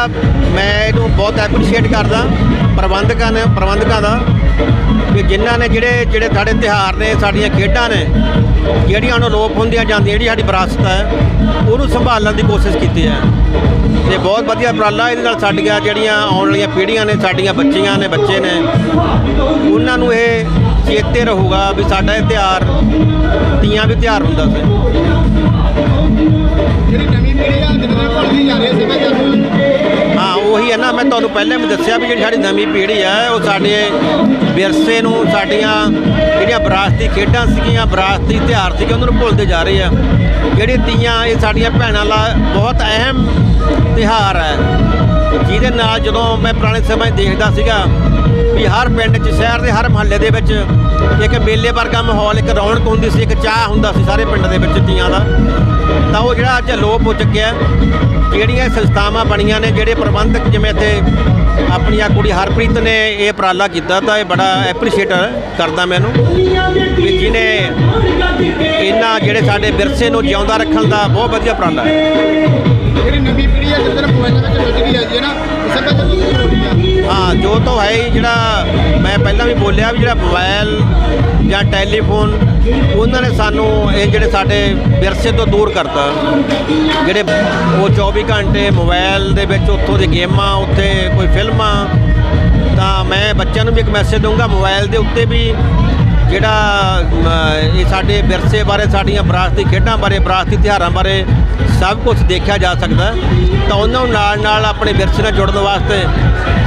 ਜਿਹੜਾ ਮੈਂ ਇਹਨੂੰ ਬਹੁਤ ਐਪਰੀਸ਼ੀਏਟ ਕਰਦਾ ਪ੍ਰਬੰਧਕਾਂ ਨੇ, ਪ੍ਰਬੰਧਕਾਂ ਦਾ, ਕਿ ਜਿਨ੍ਹਾਂ ਨੇ ਜਿਹੜੇ ਜਿਹੜੇ ਸਾਡੇ ਤਿਉਹਾਰ ਨੇ, ਸਾਡੀਆਂ ਖੇਡਾਂ ਨੇ, ਜਿਹੜੀਆਂ ਹੁਣ ਲੋਪ ਹੁੰਦੀਆਂ ਜਾਂਦੀਆਂ, ਜਿਹੜੀ ਸਾਡੀ ਵਿਰਾਸਤ ਹੈ, ਉਹਨੂੰ ਸੰਭਾਲਣ ਦੀ ਕੋਸ਼ਿਸ਼ ਕੀਤੀ ਹੈ। ਤੇ ਬਹੁਤ ਵਧੀਆ ਉਪਰਾਲਾ ਇਹਦੇ ਨਾਲ ਸਾਡੀਆਂ ਜਿਹੜੀਆਂ ਆਉਣ ਵਾਲੀਆਂ ਪੀੜ੍ਹੀਆਂ ਨੇ, ਸਾਡੀਆਂ ਬੱਚੀਆਂ ਨੇ, ਬੱਚੇ ਨੇ, ਉਹਨਾਂ ਨੂੰ ਇਹ ਚੇਤੇ ਰਹੂਗਾ ਵੀ ਸਾਡਾ ਇਹ ਤਿਉਹਾਰ ਤੀਆਂ ਵੀ ਤਿਉਹਾਰ ਹੁੰਦਾ ਸੀ। ਤੁਹਾਨੂੰ ਪਹਿਲਾਂ ਵੀ ਦੱਸਿਆ ਵੀ ਜਿਹੜੀ ਸਾਡੀ ਨਵੀਂ ਪੀੜ੍ਹੀ ਹੈ ਉਹ ਸਾਡੇ ਵਿਰਸੇ ਨੂੰ, ਸਾਡੀਆਂ ਜਿਹੜੀਆਂ ਵਿਰਾਸਤੀ ਖੇਡਾਂ ਸੀਗੀਆਂ, ਵਿਰਾਸਤੀ ਤਿਉਹਾਰ ਸੀਗੇ, ਉਹਨਾਂ ਨੂੰ ਭੁੱਲਦੇ ਜਾ ਰਹੇ ਆ। ਜਿਹੜੀ ਤੀਆਂ, ਇਹ ਸਾਡੀਆਂ ਭੈਣਾਂ ਦਾ ਬਹੁਤ ਅਹਿਮ ਤਿਉਹਾਰ ਹੈ ਜਿਹਦੇ ਨਾਲ ਜਦੋਂ ਮੈਂ ਪੁਰਾਣੇ ਸਮੇਂ ਦੇਖਦਾ ਸੀਗਾ ਵੀ ਹਰ ਪਿੰਡ 'ਚ, ਸ਼ਹਿਰ ਦੇ ਹਰ ਮਹੱਲੇ ਦੇ ਵਿੱਚ ਇੱਕ ਮੇਲੇ ਵਰਗਾ ਮਾਹੌਲ, ਇੱਕ ਰੌਣਕ ਹੁੰਦੀ ਸੀ, ਇੱਕ ਚਾਹ ਹੁੰਦਾ ਸੀ ਸਾਰੇ ਪਿੰਡ ਦੇ ਵਿੱਚ ਤੀਆਂ ਦਾ। ਤਾਂ ਉਹ ਜਿਹੜਾ ਅੱਜ ਅਲੋਪ ਹੋ ਚੁੱਕਿਆ ਜਿਹੜੀਆਂ ਸੰਸਥਾਵਾਂ ਬਣੀਆਂ ਨੇ ਜਿਹੜੇ ਪ੍ਰਬੰਧਕ ਜਿਵੇਂ ਇੱਥੇ ਆਪਣੀ ਆ ਕੁੜੀ ਹਰਪ੍ਰੀਤ ਨੇ ਇਹ ਉਪਰਾਲਾ ਕੀਤਾ ਤਾਂ ਇਹ ਬੜਾ ਐਪਰੀਸ਼ੀਏਟ ਕਰਦਾ ਮੈਨੂੰ ਵੀ ਜਿਹਨੇ ਇਹਨਾਂ ਜਿਹੜੇ ਸਾਡੇ ਵਿਰਸੇ ਨੂੰ ਜਿਉਂਦਾ ਰੱਖਣ ਦਾ ਬਹੁਤ ਵਧੀਆ ਉਪਰਾਲਾ ਹੈ। ਜਿਹੜੀ ਨਵੀਂ ਪੀੜ੍ਹੀ ਦਿਨ ਦਿਨ ਮੋਬਾਈਲਾਂ ਵਿੱਚ ਰੁੱਝ ਗਈ ਹੈ ਜੀ ਹੈ ਨਾ ਸਭਿਆਚਾਰ ਨੂੰ ਦੂਰ ਹੋ। ਹਾਂ ਜੋ ਤਾਂ ਹੈ ਹੀ ਜਿਹੜਾ ਮੈਂ ਪਹਿਲਾਂ ਵੀ ਬੋਲਿਆ ਵੀ ਜਿਹੜਾ ਮੋਬਾਈਲ ਜਾਂ ਟੈਲੀਫੋਨ, ਉਹਨਾਂ ਨੇ ਸਾਨੂੰ ਇਹ ਜਿਹੜੇ ਸਾਡੇ ਵਿਰਸੇ ਤੋਂ ਦੂਰ ਕਰਤਾ। ਜਿਹੜੇ ਉਹ 24 ਘੰਟੇ ਮੋਬਾਈਲ ਦੇ ਵਿੱਚ ਉੱਥੋਂ ਦੀ ਗੇਮਾਂ, ਉੱਥੇ ਕੋਈ ਫਿਲਮਾਂ, ਤਾਂ ਮੈਂ ਬੱਚਿਆਂ ਨੂੰ ਵੀ ਇੱਕ ਮੈਸੇਜ ਦਊਂਗਾ, ਮੋਬਾਈਲ ਦੇ ਉੱਤੇ ਵੀ ਜਿਹੜਾ ਇਹ ਸਾਡੇ ਵਿਰਸੇ ਬਾਰੇ, ਸਾਡੀਆਂ ਵਿਰਾਸਤੀ ਖੇਡਾਂ ਬਾਰੇ, ਵਿਰਾਸਤੀ ਤਿਉਹਾਰਾਂ ਬਾਰੇ ਸਭ ਕੁਝ ਦੇਖਿਆ ਜਾ ਸਕਦਾ। ਤਾਂ ਉਹਨਾਂ ਨੂੰ ਨਾਲ ਨਾਲ ਆਪਣੇ ਵਿਰਸੇ ਨਾਲ ਜੁੜਨ ਵਾਸਤੇ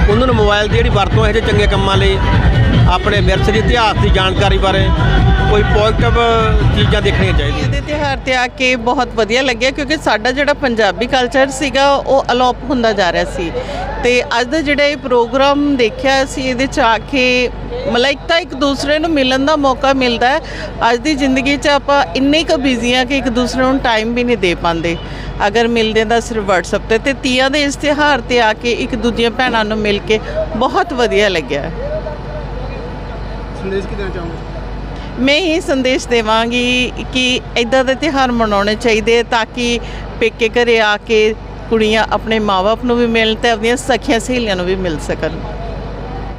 ਉਹਨਾਂ ਨੂੰ ਮੋਬਾਈਲ ਦੀ ਜਿਹੜੀ ਵਰਤੋਂ ਇਹੋ ਜਿਹੇ ਚੰਗੇ ਕੰਮਾਂ ਲਈ ਆਪਣੇ ਵਿਰਸੇ ਦੀ ਇਤਿਹਾਸ ਦੀ ਜਾਣਕਾਰੀ ਬਾਰੇ ਕੋਈ ਪੋਜ਼ਿਟਿਵ ਚੀਜ਼ਾਂ ਦੇਖਣੀਆਂ ਚਾਹੀਦੀਆਂ। ਇਹਦੇ ਤਿਉਹਾਰ ਤੇ ਆ ਕੇ ਬਹੁਤ ਵਧੀਆ ਲੱਗਿਆ ਕਿਉਂਕਿ ਸਾਡਾ ਜਿਹੜਾ ਪੰਜਾਬੀ ਕਲਚਰ ਸੀਗਾ ਉਹ ਅਲੋਪ ਹੁੰਦਾ ਜਾ ਰਿਹਾ ਸੀ। ਤੇ ਅੱਜ ਦਾ ਜਿਹੜਾ ਇਹ ਪ੍ਰੋਗਰਾਮ ਦੇਖਿਆ ਸੀ ਇਹਦੇ ਚ ਆ ਕੇ ਮਤਲਬ ਇੱਕ ਦੂਸਰੇ ਨੂੰ ਮਿਲਣ ਦਾ ਮੌਕਾ ਮਿਲਦਾ ਹੈ। ਅੱਜ ਦੀ ਜ਼ਿੰਦਗੀ 'ਚ ਆਪਾਂ ਇੰਨੇ ਕੁ ਬਿਜ਼ੀ ਆ ਕਿ ਇੱਕ ਦੂਸਰੇ ਨੂੰ ਟਾਈਮ ਵੀ ਨਹੀਂ ਦੇ ਪਾਉਂਦੇ। ਅਗਰ ਮਿਲਦੇ ਤਾਂ ਸਿਰਫ WhatsApp ਤੇ ਤੇ ਤੀਆਂ ਦੇ ਇਸ ਤਿਉਹਾਰ ਤੇ ਆ ਕੇ ਇੱਕ ਦੂਜੀਆਂ ਭੈਣਾਂ ਨੂੰ ਮਿਲ ਕੇ ਬਹੁਤ ਵਧੀਆ ਲੱਗਿਆ। ਸੰਦੇਸ਼ ਕੀ ਦੇਣਾ ਚਾਹੋਗੇ? ਮੈਂ ਇਹ ਸੰਦੇਸ਼ ਦੇਵਾਂਗੀ ਕਿ ਇਦਾਂ ਦੇ ਤਿਉਹਾਰ ਮਨਾਉਣੇ ਚਾਹੀਦੇ ਤਾਂ ਕਿ ਪੇਕੇ ਘਰੇ ਆ ਕੇ ਕੁੜੀਆਂ ਆਪਣੇ ਮਾਪੇ ਨੂੰ ਵੀ ਮਿਲਣ ਤੇ ਆਪਣੀਆਂ ਸਖੀਆਂ ਸਹੇਲੀਆਂ ਨੂੰ ਵੀ ਮਿਲ ਸਕਣ।